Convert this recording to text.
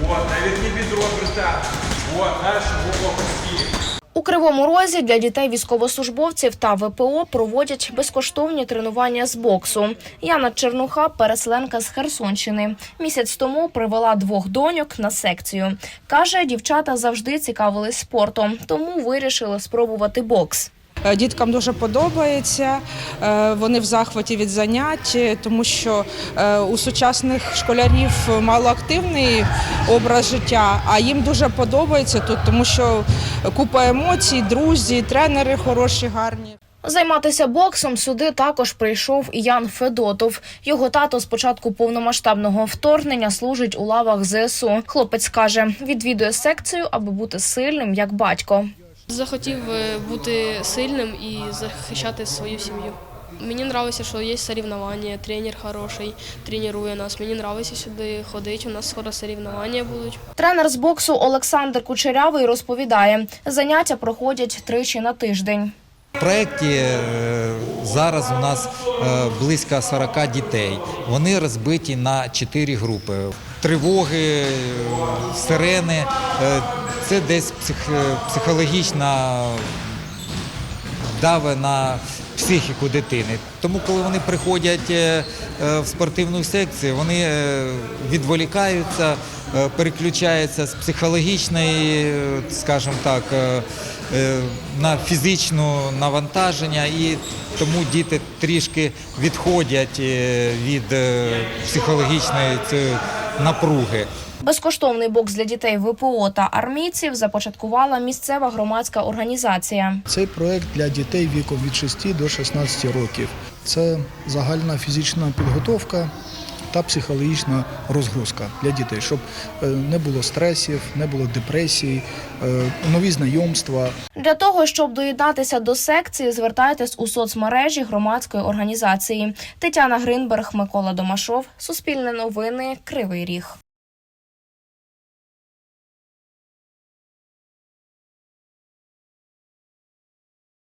Вот, наверхи бедро притягнути. Вот, дальше в. У Кривому Розі для дітей військовослужбовців та ВПО проводять безкоштовні тренування з боксу. Яна Чернуха, переселенка з Херсонщини. Місяць тому привела двох доньок на секцію. Каже, дівчата завжди цікавились спортом, тому вирішили спробувати бокс. Е, Діткам дуже подобається. е, Вони в захваті від занять, е, тому що у сучасних школярів малоактивний образ життя, а їм дуже подобається тут, тому що купа емоцій, друзі, тренери хороші, гарні. Займатися боксом сюди також прийшов Ян Федотов. Його тато з початку повномасштабного вторгнення служить у лавах ЗСУ. Хлопець каже, відвідує секцію, аби бути сильним як батько. Захотів е, бути сильним і захищати свою сім'ю. Мені подобається, що є соревнування, тренер хороший, тренує нас. Мені подобається сюди ходити. У нас скоро соревнування будуть. Тренер з боксу Олександр Кучерявий розповідає, заняття проходять тричі на тиждень. В проєкті е, зараз у нас е, близько 40 дітей. Вони розбиті на 4 групи. Тривоги, сирени це десь псих- психологічна дави на психіку дитини. Тому, коли вони приходять е, е, в спортивну секцію, вони е, відволікаються, е, переключаються з психологічної, е, скажімо так, е, е, на фізичне навантаження, і тому діти трішки відходять е, від е, психологічної цієї напруги. Безкоштовний бокс для дітей ВПО та армійців започаткувала місцева громадська організація. Цей проект для дітей віком від 6 до 16 років. Це загальна фізична підготовка та психологічна розгрузка для дітей, щоб е, не було стресів, не було депресій, е, нові знайомства. Для того щоб доєднатися до секції, звертайтесь у соцмережі громадської організації. Тетяна Гринберг, Микола Домашов, Суспільне новини, Кривий Ріг.